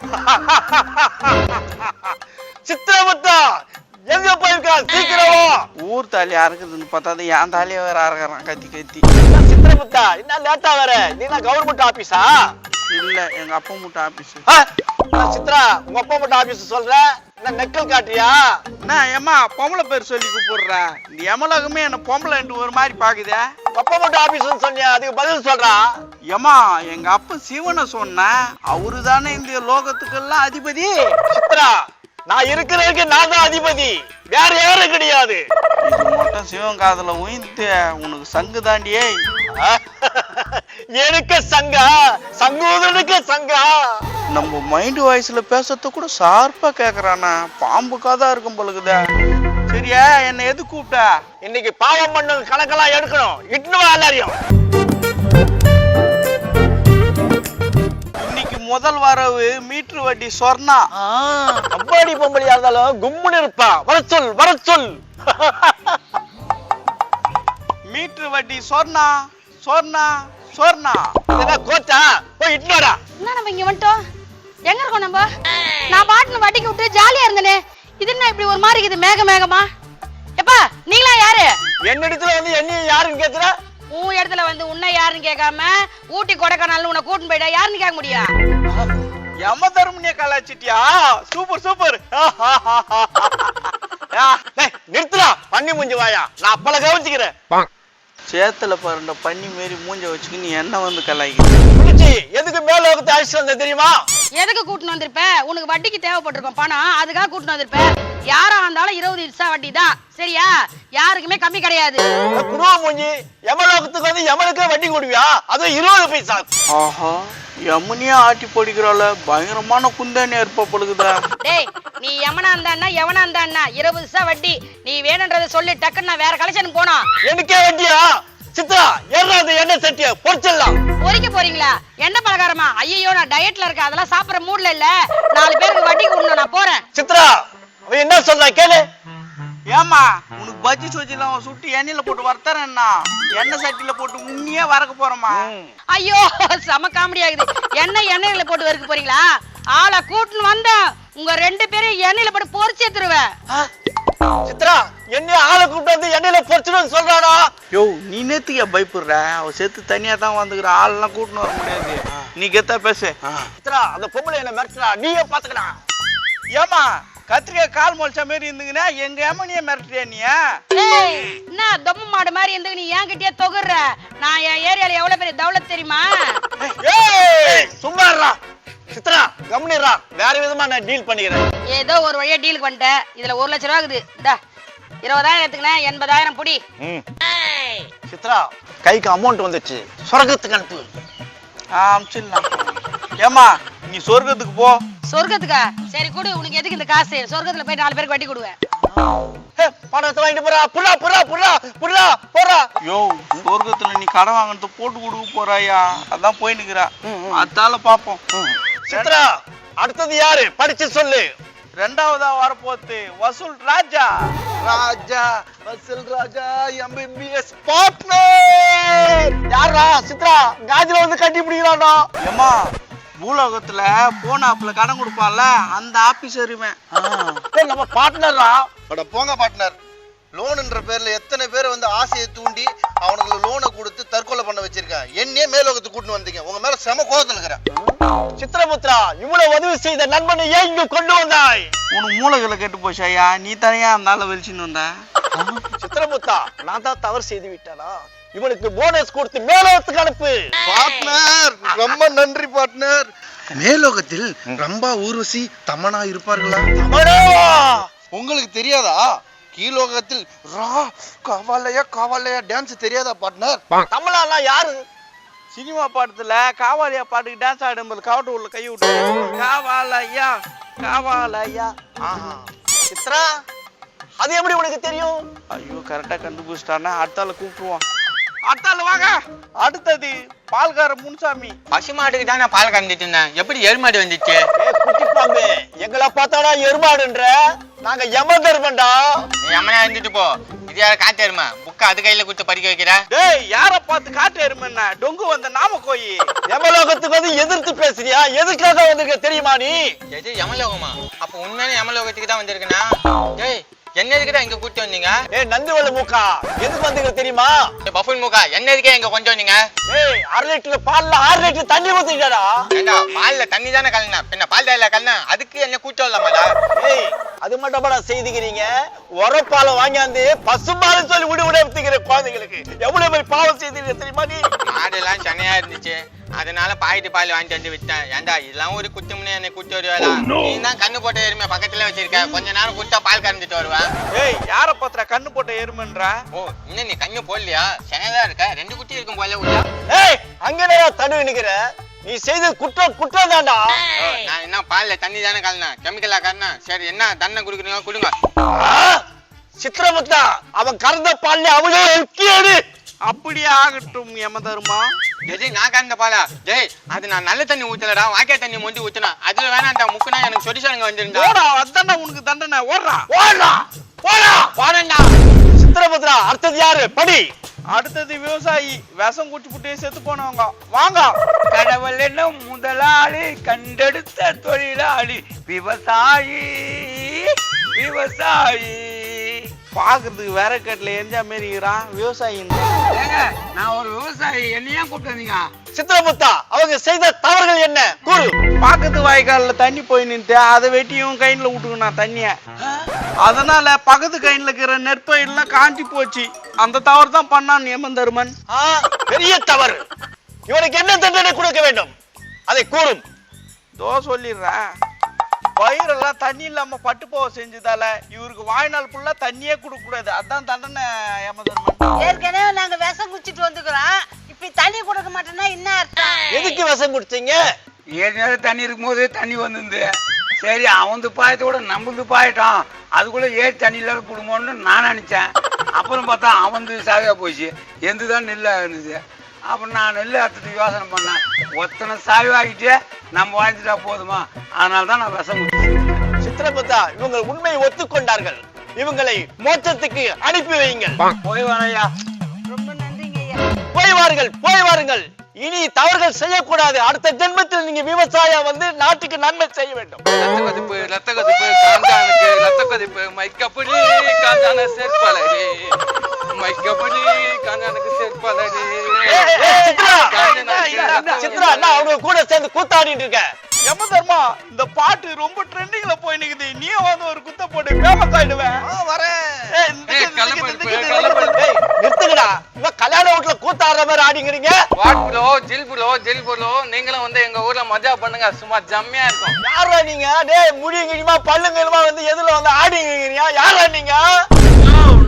சித்திரமுத்தா எங்க போயிருக்கா? சீக்கிரம். ஊர் தாலி அறுக்குதுன்னு பார்த்தா என் தாலியை வேற அறுக்கிறான் கத்தி கத்தி. சித்திரமுத்தா என்ன லேட்டா வர. நீ கவர்மெண்ட் ஆபீஸா இல்ல எங்க அப்பா மூட்டை ஆபீஸ் சித்ரா? உங்க அப்பா மட்டும் ஆபீஸ் சொல்ற. என்ன நெக்கல் காட்டுறியா என்ன ஏமா பொம்பளை பேர் சொல்லி கூப்பிடுறேன் இந்த எமலகமே என்ன பொம்பளை ஒரு மாதிரி பாக்குதே. அப்பா மட்டும் ஆபீஸ் சொன்னியா? அதுக்கு பதில் சொல்றா. ஏமா எங்க அப்பா சிவனை சொன்னேன் அவரு தானே இந்த லோகத்துக்கெல்லாம் அதிபதி? சித்ரா நான் இருக்கிறதுக்கு நான் தான் அதிபதி. வேற யாரும் கிடையாது. இது மட்டும் சிவன் காதுல உயிர்த்து உனக்கு சங்கு தாண்டியே? எனக்கு சங்கா சங்கோதரனுக்கு சங்கா. நம்ம மைண்ட் வாய்ஸ்ல பேசுறது கூட ஷார்ப்பா கேக்குறானா? பாம்பு தான் இருக்கும் பொழுதுதே சரியா? என்ன எது கூப்பிட்ட? இன்னைக்கு பாவம் பண்ண கணக்கெல்லாம் எடுக்கணும். இட்டுன்னு வா எல்லாரையும். இன்னைக்கு முதல் வரவு மீட்டர் வட்டி சொர்ணா. கபாடி பொம்பளையா இருந்தாலும் கும்முன்னு இருப்பா. வர சொல் வர சொல். மீட்டர் வட்டி சொர்ணா. சொர்ணா சொர்ணா. என்ன கோச்சா போய் இட்டுன்னு வாடா. என்ன நம்ம இங்க வந்துட்டோம்? எங்க இருக்கோம் நம்ம? நான் பாட்டுன்னு வட்டிக்கு விட்டு ஜாலியா இருந்தனே. இது என்ன இப்படி ஒரு மாதிரி இருக்குது? மேக மேகமா? எப்பா நீங்களா யாரு? என்னிடத்துல வந்து என்ன யாருன்னு கேக்குற? உன் இடத்துல வந்து உன்னை யாருன்னு கேட்காம ஊட்டி கொடைக்கானல் உன்னை கூட்டின்னு போயிட்டா யாருன்னு கேட்க முடியும்? யம தர்மனிய கலாச்சிட்டியா? Super super. நிறுத்துடா. பண்ணி மூஞ்சி வாயா. நான் அப்பல கவனிச்சுக்கிறேன். சேத்துல பாருண்ட பண்ணி மாரி மூஞ்ச வச்சுக்கின்னு என்ன வந்து கலாய்க்கு எதுக்கு மேல வகுத்து அழைச்சிட்டு வந்த தெரியுமா? எதுக்கு கூட்டின்னு வந்திருப்ப? உனக்கு வட்டிக்கு தேவைப்பட்டிருக்கும் பணம் அதுக்காக கூட்டின்னு வந்திருப்ப. யாரா இருந்தாலும் இருபது இட்சா வட்டி தான் சரியா? யாருக்குமே கம்மி கிடையாது. குருவா மூஞ்சி யமலோகத்துக்கு வந்து யமனுக்கு வட்டி கொடுவியா? அதுவும் இருபது பைசா. ஆஹா. யமுனியா ஆட்டி பொடிக்கிறாள. பயங்கரமான குந்தானி ஏற்பப்படுகுதா டேய் நீ எவனா இருந்தான்னா எவனா இருந்தான்னா இருபது இட்சா வட்டி. நீ வேணுன்றதை சொல்லி டக்குன்னு நான் வேற கலெக்ஷன் போனோம் எனக்கே வட்டியா? சித்ரா ஏறா அந்த எண்ணெய் சட்டிய பொறிச்சிடலாம் பொறிக்க போறீங்களா? என்ன பலகாரமா? ஐயோ நான் டயட்ல இருக்கேன். அதெல்லாம் சாப்பிடுற மூட்ல இல்ல. நாலு பேருக்கு வட்டிக்கு விடணும் நான் போறேன். சித்ரா அவன் என்ன சொல்றா? கேளு. ஏமா உனக்கு பஜ்ஜி சொஜிலாம் சுட்டு எண்ணெயில போட்டு வறுத்தறேன் என்ன? எண்ணெய் சட்டியில போட்டு உன்னியே வறக்க போறோமா ஐயோ செம காமெடி ஆகுது. எண்ணெய் எண்ணெயில போட்டு வறுக்க போறீங்களா? ஆளை கூட்டின்னு வந்தேன். உங்க ரெண்டு பேரும் எண்ணெயில போட்டு பொரிச்சு எடுத்துருவேன். சித்ரா என்ன ஆளை கூப்பிட்டு வந்து எண்ணெயில பொறிச்சிடுன்னு சொல்றானா? யோ நீ நேத்துக்கு பயப்படுற? அவ செத்து தனியா தான் வந்துக்கிற. ஆளெல்லாம் கூட்டின்னு வர முடியாது. நீ கெத்தா பேசு. சித்ரா அந்த பொம்பளை என்ன மிரட்டுறா. நீயே பாத்துக்கடா. ஏமா கத்திரிக்காய் கால் முளைச்ச மாதிரி இருந்துங்கன்னா எங்க ஏமனிய மிரட்டுறியா நீ? ஏய், என்ன தொம்ம மாடு மாதிரி இருந்து நீ ஏன் கிட்டயே தொகுற? நான் என் ஏரியால எவ்வளவு பெரிய தௌலத் தெரியுமா? ஏய் சும்மா சித்ரா கவனிடுறா வேற விதமா நான் டீல் பண்ணிக்கிறேன். ஏதோ ஒரு வழியா டீலுக்கு வந்துட்டேன் இதுல ஒரு லட்ச ரூபா இருக்குது இந்தா இருபதாயிரம் எடுத்துக்கினேன் எண்பதாயிரம் புடி. சித்ரா கைக்கு அமௌண்ட் வந்துச்சு. சொர்க்கத்துக்கு அனுப்பு. அமிச்சிடலாம் ஏமா நீ சொர்க்கத்துக்கு போ. சொர்க்கத்துக்கா? சரி கொடு உனக்கு எதுக்கு இந்த காசு? சொர்க்கத்துல போய் நாலு பேருக்கு வட்டி கொடுவேன். பணத்தை வாங்கிட்டு போறா புறா புறா புறா புறா போறா. யோ சொர்க்கத்துல நீ கடன் வாங்கினது போட்டு கொடுக்க போறாயா? அதான் போய் நிக்கிறா. அதால பாப்போம். சித்ரா அடுத்தது யாரு? படிச்சு சொல்லு. ரெண்டாவதா வரப்போத்து வசூல் ராஜா. ராஜா வசல் ராஜா எம்பிபிஎஸ் பார்ட்னர் யாரா சித்ரா காஜில வந்து கட்டி பிடிக்கிறானோ? ஏமா பூலோகத்துல போன் ஆப்ல கடன் கொடுப்பான்ல அந்த ஆபீசர் இவன். நம்ம பார்ட்னரா அட போங்க பார்ட்னர் லோனுன்ற பேர்ல எத்தனை பேர் வந்து ஆசையை தூண்டி அவனுக்கு லோனை கொடுத்து தற்கொலை பண்ண வச்சிருக்கேன் என்னையே மேலோகத்துக்கு கூட்டின்னு வந்தீங்க. உங்க மேல செம கோபத்துல இருக்கிறேன் சித்ரபுத்ரா இவ்வளவு உதவி செய்த நண்பனை ஏன் இங்க கொண்டு வந்தாய்? உனக்கு மூளைகளை கெட்டு போச்சாயா நீ தனியா அந்த வெளிச்சின்னு வந்த? சித்ரபுத்தா நான் தான் தவறு செய்து விட்டானா? இவனுக்கு போனஸ் கொடுத்து மேலோகத்துக்கு அனுப்பு. பார்ட்னர் ரொம்ப நன்றி பார்ட்னர் மேலோகத்தில் ரம்பா ஊர்வசி தமனா இருப்பார்களா? தமிழேவா? உங்களுக்கு தெரியாதா? கீழோகத்தில் ரா காவாலையா காவாலையா டான்ஸ் தெரியாதா பார்ட்னர் தமிழானா யாரு? சினிமா பாட்டுல காவாலியா பாட்டுக்கு டான்ஸ் ஆடும்போது காவட்டு உள்ள கை விட்டு காவாலையா காவாலையா. ஆஹா. சித்ரா அது எப்படி உனக்கு தெரியும்? ஐயோ கரெக்டா கண்டுபிடிச்சிட்டானா அடுத்தால கூப்பிட்டுருவான். அடுத்தால வாங்க. அடுத்தது பால்கார முன்சாமி. பசு மாட்டுக்கு தான் நான் பால் கறந்துட்டு இருந்தேன். எப்படி எருமாடு வந்துச்சு? ஏ குட்டி பாம்பு எங்களை பார்த்தாடா எருமாடுன்ற. நாங்க யம தர்மண்டா நீ அம்மனா இருந்துட்டு போ. இது யார காத்தேருமா புக்க அது கையில கொடுத்து படிக்க வைக்கிற? டேய் யார பார்த்து காட்டு எருமன்னா டொங்கு வந்த நாம கோயி யமலோகத்துக்கு வந்து எதிர்த்து பேசுறியா? எதுக்காக வந்திருக்க தெரியுமா நீ? எது யமலோகமா? அப்ப உண்மையான யமலோகத்துக்கு தான் வந்திருக்கனா? டேய் என்ன எதுக்குடா இங்க கூட்டி வந்தீங்க? ஏய் நந்திவள மூக்கா. எதுக்கு வந்திருக்க தெரியுமா? ஏய், பஃபுன் என்ன எதுக்கே இங்க கொஞ்சம் வந்தீங்க? ஏய் அரை லிட்டர் பால்ல ஆறு லிட்டர் தண்ணி ஊத்திட்டாடா. ஏண்டா பால்ல தண்ணி தானே கலனா பின்ன பால் தாயில கலனா அதுக்கு என்ன கூட்டி வரலாமாடா? ஏய் அது மட்டும் செய்திக்கிறீங்க? உரப்பாலை வாங்கியாந்து பசும்பாலும் சொல்லி விடு விட குழந்தைங்களுக்கு. எவ்வளவு பெரிய பாவம் செய்தீங்க தெரியுமா நீ? மாடெல்லாம் சென்னையா இருந்துச்சு. அதனால பாயிட்டு பால் வாங்கிட்டு வந்து விட்டேன். ஏண்டா இதெல்லாம் ஒரு குத்துமுனே என்னை கூட்டி வருவேடா நீ தான் கண்ணு போட்ட எருமை பக்கத்துல வச்சிருக்க. கொஞ்ச நேரம் கூட்டா பால் கறந்துட்டு வருவேன் ஏய் யார பாத்துற கண்ணு போட்ட எருமன்றா? ஓ இன்னும் நீ கண்ணு போடலையா? சென்னையா இருக்க. ரெண்டு குட்டி இருக்கும் போல உள்ள. ஏய் அங்க நேரா தடுவு நிக்கிற? நீ செய்தது குற்றம் குற்றம் தான்டா நான் என்ன பால்ல தண்ணி தானே கலந்தேன்? கெமிக்கலா கலந்தேன் சரி என்ன தண்ணை குடுக்குறீங்க கொடுங்க. சித்திரமுத்தா அவன் கறந்த பால்ல அவனே முக்கியடு அப்படியே ஆகட்டும் யம தர்மா எது நான் கலந்த பாலா. டேய் அது நான் நல்ல தண்ணி ஊத்தலடா வாக்கிய தண்ணி மொண்டி ஊத்துனா. அதுல வேணாம் முக்குனா எனக்கு சொடி சடங்கு வந்திருந்தா. ஓடா அதான்டா உனக்கு தண்டனை. ஓடுறா. ஓடா போடா போறேன்டா சித்திரமுத்ரா அடுத்தது யாரு? படி. அடுத்தது விவசாயி. விஷம் குச்சி புட்டே செத்து போனவங்க. வாங்க. கடவுள் என்னும் முதலாளி கண்டெடுத்த தொழிலாளி விவசாயி விவசாயி. பாக்குறதுக்கு வேற கட்டில எரிஞ்சா மாரி இருக்கிறான் விவசாயி. நான் ஒரு விவசாயி என்னையா கூப்பிட்டு வந்தீங்க? சித்திரமுத்தா அவங்க செய்த தவறுகள் என்ன? கூறு. பக்கத்து வாய்க்கால்ல தண்ணி போய் நின்று அதை வெட்டியும் கைன்ல விட்டுக்கணும் தண்ணிய. அதனால பக்கத்து கைன்ல இருக்கிற நெற்பயிரெல்லாம் காஞ்சி போச்சு. அந்த தவறு தான் பண்ணான் நியமந்தருமன் ஆ, பெரிய தவறு. இவனுக்கு என்ன தண்டனை கொடுக்க வேண்டும்? அதை கூறும். தோ சொல்லிடுறேன். பயிரெல்லாம் தண்ணி இல்லாம பட்டு போக செஞ்சதால இவருக்கு வாழ்நாள் ஃபுல்லா தண்ணியே கொடுக்க கூடாது. அதான் தண்டனை யமதர்மன். ஏற்கனவே நாங்க விஷம் குடிச்சிட்டு வந்துக்கிறோம். இப்படி தண்ணி கொடுக்க மாட்டேன்னா என்ன அர்த்தம்? எதுக்கு விஷம் கொடுத்தீங்க ஏற்கனவே தண்ணி இருக்கும்போது தண்ணி வந்துருந்து. சரி அவன் பாயத்தை கூட நம்மளுது பாயிட்டான் அதுக்குள்ள ஏறி தண்ணியில குடும்பம்னு நான் நினைச்சேன். அப்புறம் பார்த்தா அவன் சாவியா போச்சு. எந்த தான் நெல் இருந்தது. அப்புறம் நான் நெல் அறுத்துட்டு யோசனை பண்ணேன். ஒத்தனை சாவி ஆகிட்டு நம்ம வாழ்ந்துட்டா போதுமா? அதனால தான் நான் விஷம் குடிச்சேன் சித்திரமுத்தா இவங்க உண்மையை ஒத்துக்கொண்டார்கள். இவங்களை மோட்சத்துக்கு அனுப்பி வையுங்கள். போய் வானையா ரொம்ப நன்றிங்க போய் வாருங்கள் போய் வாருங்கள் இனி தவறுகள் செய்யக்கூடாது. அடுத்த ஜென்மத்தில் நீங்க விவசாயம் வந்து நாட்டுக்கு நன்மை செய்ய வேண்டும். ரத்த கொதிப்பு ரத்த கொதிப்பு காந்தானுக்கு ரத்த கொதிப்பு. மைக்கப்படி காந்தான சேர்ப்பாளடி சித்ரா! அவங்க கூட சேர்ந்து கூத்தாடிட்டு இருக்க? யமதர்மா இந்த பாட்டு ரொம்ப ட்ரெண்டிங்ல போய் நிக்குது. நீ வந்து ஒரு குத்த போட்டு ஃபேமஸ் ஆயிடுவேன் நிறுத்துங்கடா. இவன் கல்யாண வீட்டுல கூத்தாடுற மாதிரி ஆடிங்கிறீங்க? வாட் ப்ரோ ஜில் ப்ரோ ஜில் ப்ரோ நீங்களும் வந்து எங்க ஊர்ல மஜா பண்ணுங்க. சும்மா ஜம்மியா இருக்கும். யாரா நீங்க? டேய் முடியுங்கமா பல்லுங்கமா வந்து எதுல வந்து ஆடிங்கிறீங்க? யாரா நீங்க?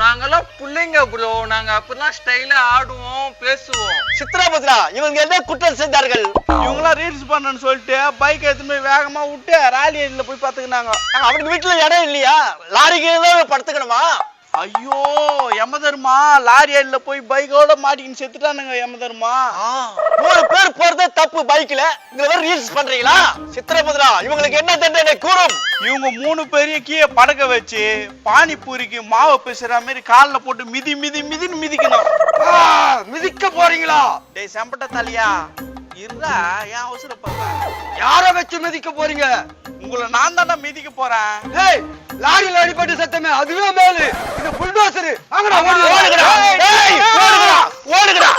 நாங்கெல்லாம் பிள்ளைங்க ப்ரோ நாங்க அப்படிலாம் ஸ்டைலா ஆடுவோம் பேசுவோம். சித்ராபத்ரா இவங்க என்ன குற்றம் செஞ்சார்கள் இவங்களாம் ரீல்ஸ் பண்ணணும்னு சொல்லிட்டு பைக் எடுத்துன்னு போய் வேகமா விட்டு ராலி ஏரியில போய் பாத்துக்கினாங்க அவனுக்கு வீட்டுல இடம் இல்லையா? லாரிக்கு தான் படுத்துக்கணுமா? ஐயோ யமதர்மா லாரி ஏரியில போய் பைக்கோட மாட்டிக்கின்னு செத்துட்டானுங்க யமதர்மா. மூணு பேர் போறதே தப்பு பைக்ல இதுல வேற ரீல்ஸ் பண்றீங்களா? சித்திரபத்ரா இவங்களுக்கு என்ன தண்டனை கூறும். இவங்க மூணு பேரையும் கீழே படக்க வச்சு பானிபூரிக்கு மாவை பேசுற மாதிரி கால்ல போட்டு மிதி மிதி மிதின்னு மிதிக்கணும். மிதிக்க போறீங்களா? டேய் செம்பட்ட தலையா இருடா ஏன் அவசரப்படுற யார வச்சு மிதிக்க போறீங்க? உங்களை நான் தானே மிதிக்க போறேன். ஏய் லாரியில் அடிபட்டு சத்தமே அதுவே மேலு. இது புல்டோசரு. ஓடுங்கடா. ஏய், ஓடுங்கடா. ஓடுங்கடா.